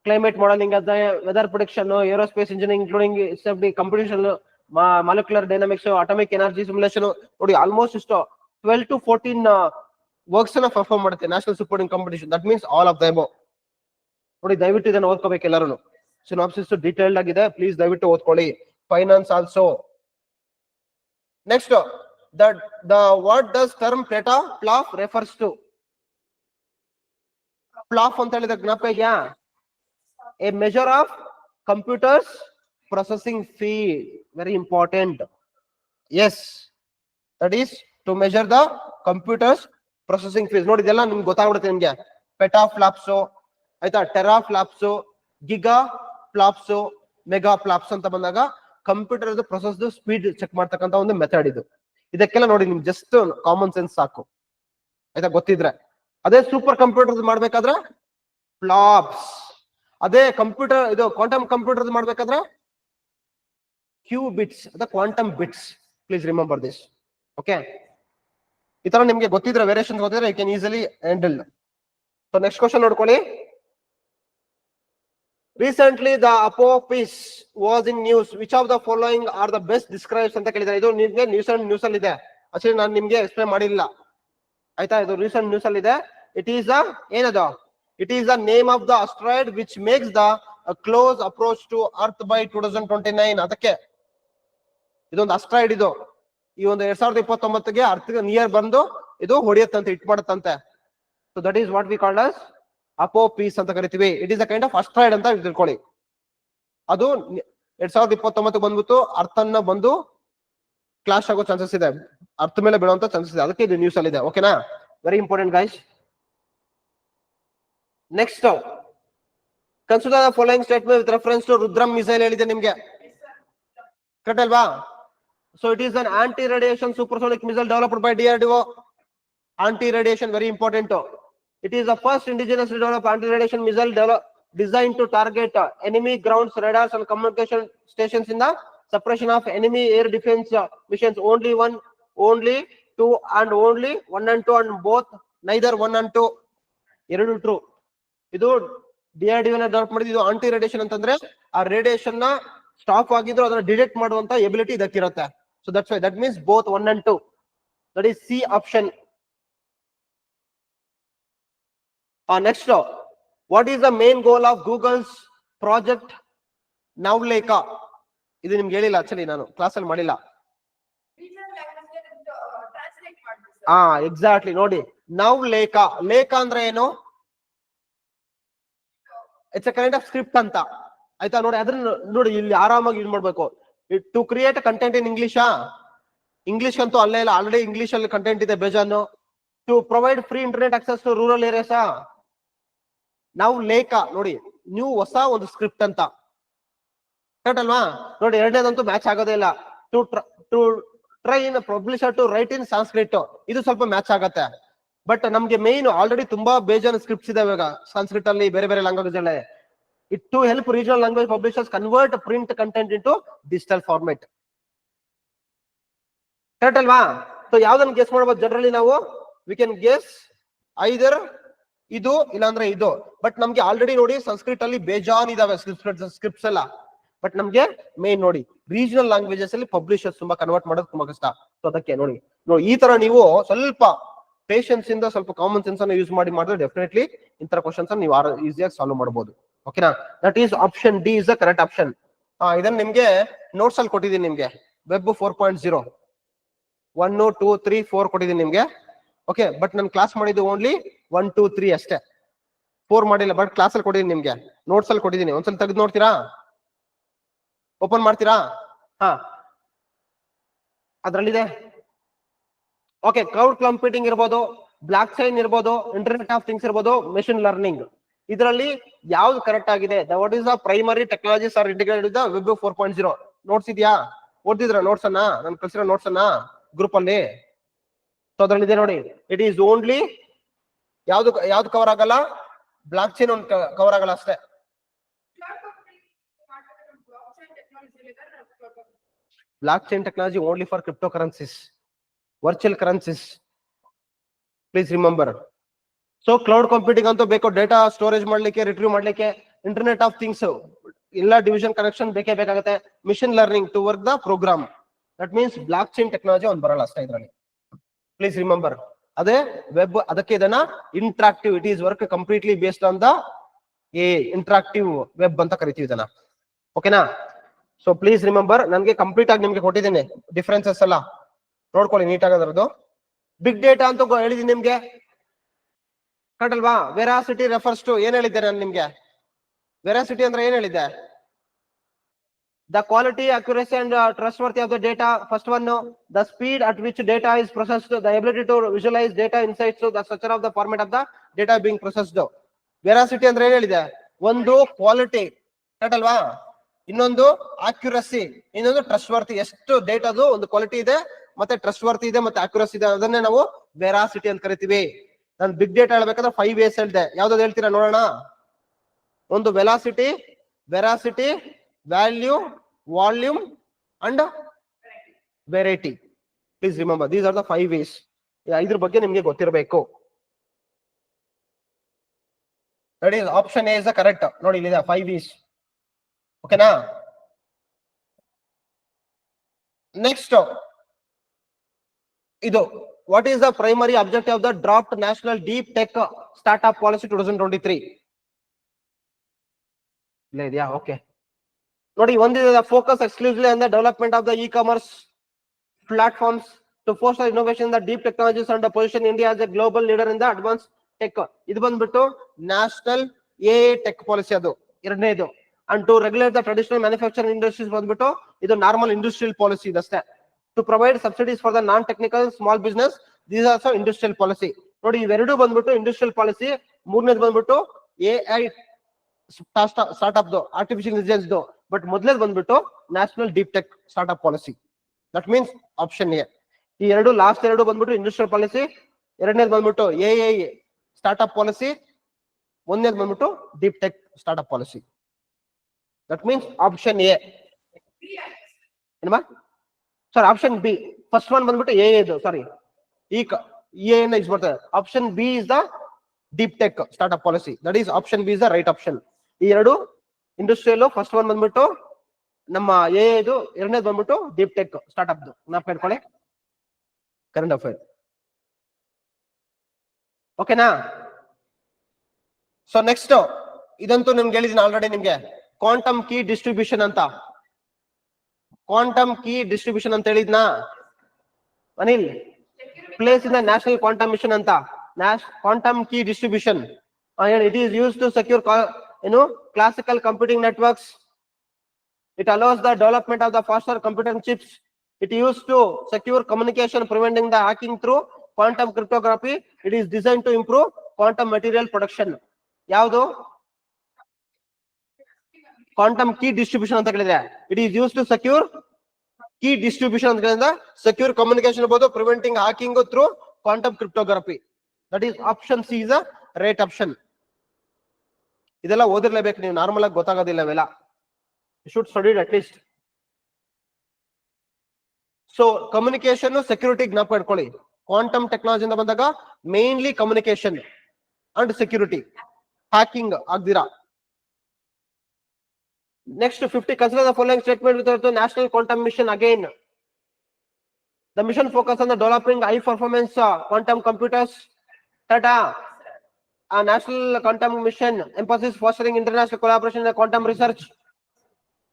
ಕ್ಲೈಮೇಟ್ ಮಾಡಲಿಂಗ್ ಅದ weather prediction aerospace engineering including safety computation molecular dynamics atomic energy simulation ನೋಡಿ ಆಲ್ಮೋಸ್ಟ್ ಇಷ್ಟು. ಟ್ವೆಲ್ ಟು ಫೋರ್ಟೀನ್ ವರ್ಕ್ಸ್ ಅನ್ನ ಪರ್ಫಾರ್ಮ್ ಮಾಡುತ್ತೆ national supporting competition that means all of the above ನೋಡಿ, ದಯವಿಟ್ಟು ಇದನ್ನ ಓದ್ಕೋಬೇಕು ಎಲ್ಲರೂ ಸಿನಾಪ್ಸಿಸ್ ಡೀಟೇಲ್ಡ್ ಆಗಿದೆ. ಪ್ಲೀಸ್ ದಯವಿಟ್ಟು ಓದ್ಕೊಳ್ಳಿ. Finance also next the what does term petaflop refers to flop ಅಂತ ಹೇಳಿದ ಜ್ಞಾಪಕ ಇದೆಯಾ? A measure of computers processing fee very important yes that is to measure the computers processing fees ನೋಡಿ, ಇದೆಲ್ಲ ನಿಮ್ಗೆ ಗೊತ್ತಾಗ್ಬಿಡುತ್ತೆ ನಿಮ್ಗೆ. ಪೆಟಾ ಫ್ಲಾಪ್ಸು ಆಯ್ತಾ? ಟೆರಾ ಫ್ಲಾಪ್ಸು ಗಿಗಾ ಫ್ಲಾಪ್ಸು ಮೆಗಾ ಫ್ಲಾಪ್ಸ್ ಅಂತ ಬಂದಾಗ ಕಂಪ್ಯೂಟರ್ ಪ್ರೊಸೆಸ್ ಸ್ಪೀಡ್ ಚೆಕ್ ಮಾಡ್ತಕ್ಕಂತ ಒಂದು ಮೆಥಡ್ ಇದು. ಇದಕ್ಕೆಲ್ಲ ನೋಡಿ, ನಿಮ್ಗೆ ಜಸ್ಟ್ ಕಾಮನ್ ಸೆನ್ಸ್ ಸಾಕು. ಆಯ್ತಾ? ಗೊತ್ತಿದ್ರೆ. ಅದೇ ಸೂಪರ್ ಕಂಪ್ಯೂಟರ್ ಮಾಡ್ಬೇಕಾದ್ರೆ ಫ್ಲಾಪ್ಸ್ ಅದೇ ಕಂಪ್ಯೂಟರ್ ಇದು ಕ್ವಾಂಟಮ್ ಕಂಪ್ಯೂಟರ್ ಮಾಡ್ಬೇಕಾದ್ರೆ ಕ್ಯೂ ಬಿಟ್ಸ್ ಅದ quantum bits please remember this okay ಈ ತರ ನಿಮ್ಗೆ ಗೊತ್ತಿದ್ರೆ ವೇರಿಯೇಷನ್ ಗೊತ್ತಿದ್ರೆ you can easily handle so next question ನೋಡ್ಕೊಳ್ಳಿ. Recently the Apophis was in news which of the following are the best describes ಅಂತ ಕೇಳಿದ್ದಾರೆ. ಇದು ನಿಮ್ಗೆ ನ್ಯೂಸ್ ಅಂಡ್ ನ್ಯೂಸ್ ಅಲ್ಲಿ ಇದೆ ಆಕ್ಚುಲಿ ನಾನು ನಿಮ್ಗೆ ಎಕ್ಸ್ಪ್ಲೈನ್ ಮಾಡಿಲ್ಲ. ಆಯ್ತಾ? ಇದು ರೀಸೆಂಟ್ ನ್ಯೂಸ್ ಅಲ್ಲಿ ಇದೆ ಇಟ್ ಈಸ್ ದ ಏನದ? It is the name of the asteroid which makes the close approach to earth by two thousand twenty nine ಅದಕ್ಕೆ. ಇದೊಂದು ಅಸ್ಟ್ರಾಯ್ಡ್ ಇದು. ಈ ಒಂದು ಎರಡ್ ಸಾವಿರದ ಇಪ್ಪತ್ತೊಂಬತ್ತಿಗೆ ಅರ್ತ್ ನಿಯರ್ ಬಂದು ಇದು ಹೊಡೆಯುತ್ತಂತೆ it ಮಾಡುತ್ತಂತೆ. So that is what we called as Apophis ಅಂತ ಕರಿತೀವಿ. It is a kind of asteroid ಅಂತ ತಿಳ್ಕೊಳ್ಳಿ. ಅದು ಎರಡ್ ಸಾವಿರದ ಇಪ್ಪತ್ತೊಂಬತ್ತು ಬಂದ್ಬಿಟ್ಟು ಅರ್ಥನ್ನ ಬಂದು ಕ್ಲಾಶ್ ಆಗೋ ಚಾನ್ಸಸ್ ಇದೆ. ಅರ್ಥ ಮೇಲೆ ಬೀಳುವಂತ ಚಾನ್ಸಸ್ ಇದೆ. ಅದಕ್ಕೆ ಇದು ನ್ಯೂಸ್ ಅಲ್ಲಿ ಇದೆ. ಓಕೆನಾ very important guys next consider the following statement with reference to Rudram missile ಹೇಳಿದೆ ನಿಮ್ಗೆ. ಕರೆಕ್ಟ್ ಅಲ್ವಾ so it is an anti radiation supersonic missile developed by DRDO anti radiation very important it is the first indigenous develop anti radiation missile design to target enemy grounds radars and communication stations in the suppression of enemy air defence missions only one only two and only one and two and both neither one and two ಎರಡು true ಇದು DRDO develop ಮಾಡಿದ್ದು ಇದು anti radiation ಅಂತಂದ್ರೆ ಆ ರೇಡಿಯೇಷನ್ನ stop ಆಗಿದ್ರು ಅದನ್ನ detect ಮಾಡುವಂತ ability ಇದಕ್ಕಿರುತ್ತೆ. So that's why that means both one and two that is C option next what is the main goal of Google's project Navlekha ಇದು ನಿಮ್ಗೆ ಹೇಳಿಲ್ಲ ಆಕ್ಚುಲಿ ನಾನು ಕ್ಲಾಸ್ ಅಲ್ಲಿ ಮಾಡಿಲ್ಲ. ಹಾ ಎಕ್ಸಾಕ್ಟ್ಲಿ ನೋಡಿ. ನವ್ ಲೇಖ ಲೇಖ ಅಂದ್ರೆ ಏನು? It's a kind of script ಅಂತ. ಆಯ್ತಾ? ನೋಡಿ ಅದ್ರ ನೋಡಿ, ಇಲ್ಲಿ ಆರಾಮಾಗಿ ಯೂಸ್ ಮಾಡ್ಬೇಕು. ಟು ಕ್ರಿಯೇಟ್ ಕಂಟೆಂಟ್ ಇನ್ ಇಂಗ್ಲಿಷಾ ಇಂಗ್ಲಿಷ್ ಅಂತೂ ಅಲ್ಲೇ ಇಲ್ಲ. ಆಲ್ರೆಡಿ ಇಂಗ್ಲಿಷ್ ಅಲ್ಲಿ ಕಂಟೆಂಟ್ ಇದೆ ಬೇಜಾನು. To provide free internet access to rural ಏರಿಯಾಸಾ ನಾವು ಲೇಖ, ನೋಡಿ ನೀವು ಹೊಸ ಒಂದು ಸ್ಕ್ರಿಪ್ಟ್ ಅಂತ. ಕರೆಕ್ಟ್ ಅಲ್ವಾ? ನೋಡಿ, ಎರಡನೇದಂತೂ ಮ್ಯಾಚ್ ಆಗೋದೇ ಇಲ್ಲ. To try in publisher to write in Sanskrit ಇದು ಸ್ವಲ್ಪ ಮ್ಯಾಚ್ ಆಗತ್ತೆ. ಬಟ್ ನಮ್ಗೆ ಮೇನ್ ಆಲ್ರೆಡಿ ತುಂಬಾ ಬೇಜಾನ್ ಸ್ಕ್ರಿಪ್ಟ್ಸ್ ಇದೆ ಇವಾಗ. ಸಂಸ್ಕೃತ್ ಅಲ್ಲಿ ಬೇರೆ ಬೇರೆ ಲ್ಯಾಂಗ್ವೇಜ್ ಅಲ್ಲಿ. It to help regional language publishers convert print content into digital format correct ಅಲ್ವಾ? ಸೊ ಯಾವ್ದನ್ನ ಗೆಸ್ ಮಾಡ್ಬೋದು ಜನರಲಿ ನಾವು? ವಿ ಕ್ಯಾನ್ ಗೆಸ್ ಐದರ್ ಇದು ಇಲ್ಲಾಂದ್ರೆ ಇದು. ಬಟ್ ನಮ್ಗೆ ಆಲ್ರೆಡಿ ನೋಡಿ ಸಂಸ್ಕೃತ್ ಅಲ್ಲಿ ಬೇಜಾನ್ ಇದಾವೆ ಸ್ಕ್ರಿಪ್ಟ್ಸ್ ಎಲ್ಲ. ಬಟ್ ನಮ್ಗೆ ಮೇನ್ ನೋಡಿ ರೀಜನಲ್ ಲ್ಯಾಂಗ್ವೇಜಸ್ ಅಲ್ಲಿ ಪಬ್ಲಿಷರ್ಸ್ ತುಂಬಾ ಕನ್ವರ್ಟ್ ಮಾಡೋದು ತುಂಬಾ ಕಷ್ಟ. ಸೊ ಅದಕ್ಕೆ ನೋಡಿ. ನೋಡಿ ಈ ತರ ನೀವು ಸ್ವಲ್ಪ ಪೇಷನ್ಸ್ ಇಂದ ಸ್ವಲ್ಪ ಕಾಮನ್ ಸೆನ್ಸ್ ಅನ್ನ ಯೂಸ್ ಮಾಡಿ ಮಾಡಿದ್ರೆ ಡೆಫಿನೆಟ್ಲಿ ಇಂತರ ಕ್ವಶನ್ಸ್ ನೀವು ಈಸಿಯಾಗಿ ಸಾಲ್ವ್ ಮಾಡಬಹುದು ಓಕೆನಾ that is option D is the correct option ಇದನ್ನ ನಿಮ್ಗೆ ನೋಟ್ಸ್ ಅಲ್ಲಿ ಕೊಟ್ಟಿದ್ದೀನಿ ನಿಮ್ಗೆ. Web four point zero one two three four ಕೊಟ್ಟಿದ್ದೀನಿ ನಿಮ್ಗೆ. ಓಕೆ ಬಟ್ ನಾನು ಕ್ಲಾಸ್ ಮಾಡಿದ್ದು ಓನ್ಲಿ ಒನ್ ಟೂ ತ್ರೀ ಅಷ್ಟೇ. ಫೋರ್ ಮಾಡಿಲ್ಲ ಬಟ್ ಕ್ಲಾಸ್ ಅಲ್ಲಿ ಕೊಟ್ಟಿದ್ದೀನಿ ನಿಮ್ಗೆ. ನೋಟ್ಸ್ ಅಲ್ಲಿ ಕೊಟ್ಟಿದ್ದೀನಿ. ಒಂದ್ಸಲ ತೆಗೆದು ನೋಡ್ತೀರಾ? ಓಪನ್ ಮಾಡ್ತೀರಾ? ಹಾ. ಅದ್ರಲ್ಲಿದೆ. ಓಕೆ ಕ್ಲೌಡ್ ಕಂಪ್ಯೂಟಿಂಗ್ ಇರ್ಬೋದು ಬ್ಲಾಕ್ ಚೈನ್ ಇರ್ಬೋದು ಇಂಟರ್ನೆಟ್ ಆಫ್ ಥಿಂಗ್ಸ್ ಇರ್ಬೋದು ಮೆಷಿನ್ ಲರ್ನಿಂಗ್ ಇದರಲ್ಲಿ ಯಾವ್ದು ಕರೆಕ್ಟ್ ಆಗಿದೆ? What is the primary technologies are integrated web four point zero notes ಇದೆಯಾ? ಓದಿದ್ರ ನೋಟ್ಸ್ ಅನ್ನ? ನಾನು ಕಳ್ಸಿರೋ ನೋಟ್ಸ್ ಅನ್ನ? ಗ್ರೂಪ್ ಅಲ್ಲಿ? ಸೊ ಅದ್ರಲ್ಲಿ ಇದೆ ನೋಡಿ. ಇಟ್ ಈಸ್ ಓನ್ಲಿ ಯಾವ್ದು ಯಾವ್ದು ಕವರ್ ಆಗಲ್ಲ? ಬ್ಲಾಕ್ ಚೈನ್ ಒಂದು ಕವರ್ ಆಗಲ್ಲ ಅಷ್ಟೇ. Blockchain technology only for cryptocurrencies virtual currencies please remember so cloud computing ಅಂತೂ ಬೇಕು ಡೇಟಾ ಸ್ಟೋರೇಜ್ ಮಾಡ್ಲಿಕ್ಕೆ ರಿಟ್ರೀವ್ ಮಾಡ್ಲಿಕ್ಕೆ ಇಂಟರ್ನೆಟ್ ಆಫ್ ಥಿಂಗ್ಸ್ ಎಲ್ಲ ಡಿವಿಷನ್ ಕನೆಕ್ಷನ್ ಬೇಕೇ ಬೇಕಾಗುತ್ತೆ. Mission learning to work the program that means blockchain technology ಒಂದು ಬರಲ್ಲ ಅಷ್ಟೇ ಇದರಲ್ಲಿ. ಪ್ಲೀಸ್ ರಿಮೆಂಬರ್ ಅದೇ ವೆಬ್ ಅದಕ್ಕೆ ಇದನ್ನ interactive it is work completely based on the a interactive web ಅಂತ ಕರಿತೀವಿ ಇದನ್ನ. ಓಕೆನಾ ಸೊ ಪ್ಲೀಸ್ ರಿಮೆಂಬರ್ ನನಗೆ ಕಂಪ್ಲೀಟ್ ಆಗಿ ನಿಮ್ಗೆ ಕೊಟ್ಟಿದ್ದೇನೆ. ಡಿಫ್ರೆನ್ಸಸ್ ಎಲ್ಲ. ನೋಡ್ಕೊಳ್ಳಿ ನೀಟಾಗಿ ಅದರದ್ದು. ಬಿಗ್ ಡೇಟಾ ಅಂತ ಹೇಳಿದೀನಿ ನಿಮ್ಗೆ. ಕಟಲ್ವಾ ವೆರಾಸಿಟಿ ರೆಫರ್ಸ್ ಟು ಏನ್ ಹೇಳಿದ್ದೆ ನಾನು ನಿಮ್ಗೆ? ವೆರಾಸಿಟಿ ಅಂದ್ರೆ ಏನ್ ಹೇಳಿದ್ದೆ? The quality accuracy and trustworthy of the data first one the speed at which data is process the ability to visualise data insights the structure of the format of the data being processed veracity ಅಂದ್ರೆ ಏನ್ ಹೇಳಿದೆ ಒಂದು quality ಕಟಲ್ವಾ ಇನ್ನೊಂದು accuracy ಇನ್ನೊಂದು trust ವರ್ತಿ ಎಷ್ಟು ಡೇಟಾದು ಒಂದು quality ಇದೆ? ಮತ್ತೆ ಟ್ರಸ್ಟ್ ವರ್ತಿ ಇದೆ ಮತ್ತೆ ಅಕ್ಯುರಸಿ ಇದೆ ಅದನ್ನೇ ನಾವು ವೆರಾಸಿಟಿ ಅಂತ ಕರಿತೀವಿ. ನಾನು ಬಿಗ್ ಡೇಟಾ ಹೇಳ್ಬೇಕಾದ್ರೆ ಫೈವ್ ಏಸ್ ಹೇಳಿದೆ. ಯಾವ್ದಾದ್ರು ಹೇಳ್ತೀರಾ ನೋಡೋಣ? ಒಂದು velocity veracity value volume and variety please remember these are the five Vs ಇದ್ರ ಬಗ್ಗೆ ನಿಮ್ಗೆ ಗೊತ್ತಿರಬೇಕು. Ready option A is correct ನೋಡಿ, ಇಲ್ಲಿದೆ ಫೈವ್ ವೀಸ್ ಓಕೆನಾ ನೆಕ್ಸ್ಟ್ ಇದು what is the primary objective of the draft national deep tech startup policy two thousand twenty three ಇಲ್ಲ ಇದೆಯಾ? ಓಕೆ ನೋಡಿ, ಒಂದಿದೆ focus exclusively on the development of the e commerce platforms to foster innovation the deep technologies and position India as a global leader in the advance tech ಇದು ಬಂದ್ಬಿಟ್ಟು national a tech policy ಅದು. ಎರಡನೇದು. And to regulate the traditional manufacturing industries ಬಂದ್ಬಿಟ್ಟು ಇದು normal industrial policy ಇದಷ್ಟೇ to provide subsidies for the non technical small business these also industrial policy ನೋಡಿ, ಇವೆರಡು ಬಂದ್ಬಿಟ್ಟು industrial policy ಮೂರನೇದು ಬಂದ್ಬಿಟ್ಟು A I startup artificial intelligence but ಮೊದಲೇದು ಬಂದ್ಬಿಟ್ಟು national deep tech startup policy that means option A ಈ ಎರಡು last ಎರಡು ಬಂದ್ಬಿಟ್ಟು ಇಂಡಸ್ಟ್ರಿಯಲ್ ಪಾಲಿಸಿ ಎರಡನೇದು ಬಂದ್ಬಿಟ್ಟು ಎ ಐ ಸ್ಟಾರ್ಟ್ಅಪ್ ಪಾಲಿಸಿ ಒಂದನೇದು ಬಂದ್ಬಿಟ್ಟು deep tech startup policy that means option A ಏನಮ್ಮ sir option B first one ಬಂದ್ಬಿಟ್ಟು ಎ ಇದು ಸಾರಿ ಈ ಎ ಇಸ್ ಬರ್ತದೆ option B is the deep tech startup policy that is option B is the right option ಈ ಎರಡು industrial first one ಬಂದ್ಬಿಟ್ಟು ನಮ್ಮ ಎ ಇದು, ಎರಡನೇದು ಬಂದ್ಬಿಟ್ಟು ಡೀಪ್ ಟೆಕ್ ಸ್ಟಾರ್ಟ್ಅಪ್ ನಾಪ್ ಇಟ್ಕೊಳ್ಳಿ ಕರೆಂಟ್ ಅಫೇರ್ ಓಕೆನಾ ಸೊ ನೆಕ್ಸ್ಟ್ ಇದಂತೂ ನಿಮ್ಗೆ ಹೇಳಿದೀನಿ ಆಲ್ರೆಡಿ ನಿಮ್ಗೆ. ಕ್ವಾಂಟಮ್ ಕೀ ಡಿಸ್ಟ್ರಿಬ್ಯೂಷನ್ ಅಂತ. ಕ್ವಾಂಟಮ್ ಕೀ ಡಿಸ್ಟ್ರಿಬ್ಯೂಷನ್ ಅಂತ ಹೇಳಿದ್ನಾ Anil place in the national quantum mission ಅಂತ quantum key distribution it is use to secure ಏನು classical computing networks It allows the development of the faster computer chips. It used to secure communication, preventing the hacking through quantum cryptography. It is designed to improve quantum material production. ಯಾವುದು quantum key distribution ಅಂತ ಕೇಳಿದ್ರೆ it is use to secure key distribution ಅಂತ ಕೇಳಿದ್ರೆ secure communication ಇರ್ಬೋದು preventing hacking through quantum cryptography that is option C is a right option ಇದೆಲ್ಲ ಓದಿರ್ಲೇಬೇಕು ನೀವು normal ಆಗಿ ಗೊತ್ತಾಗೋದಿಲ್ಲ ಇವೆಲ್ಲ. Should study at least so communication security ಜ್ಞಾಪಕ ಇಟ್ಕೊಳ್ಳಿ. ಕ್ವಾಂಟಮ್ ಟೆಕ್ನಾಲಜಿ ಬಂದಾಗ mainly communication and security hacking ಆಗ್ದಿರಾ? next fifty consider the following statement with national quantum mission again the mission focus on the developing high performance quantum computers Tata a national quantum mission emphasis fostering international collaboration in the quantum research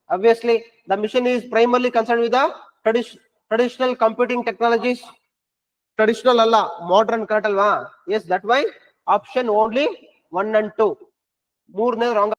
obviously the mission is primarily concerned with the tradi- traditional computing technologies traditional alla modern correct alva yes that why option only 1 and 2 ಮೂರನೇ wrong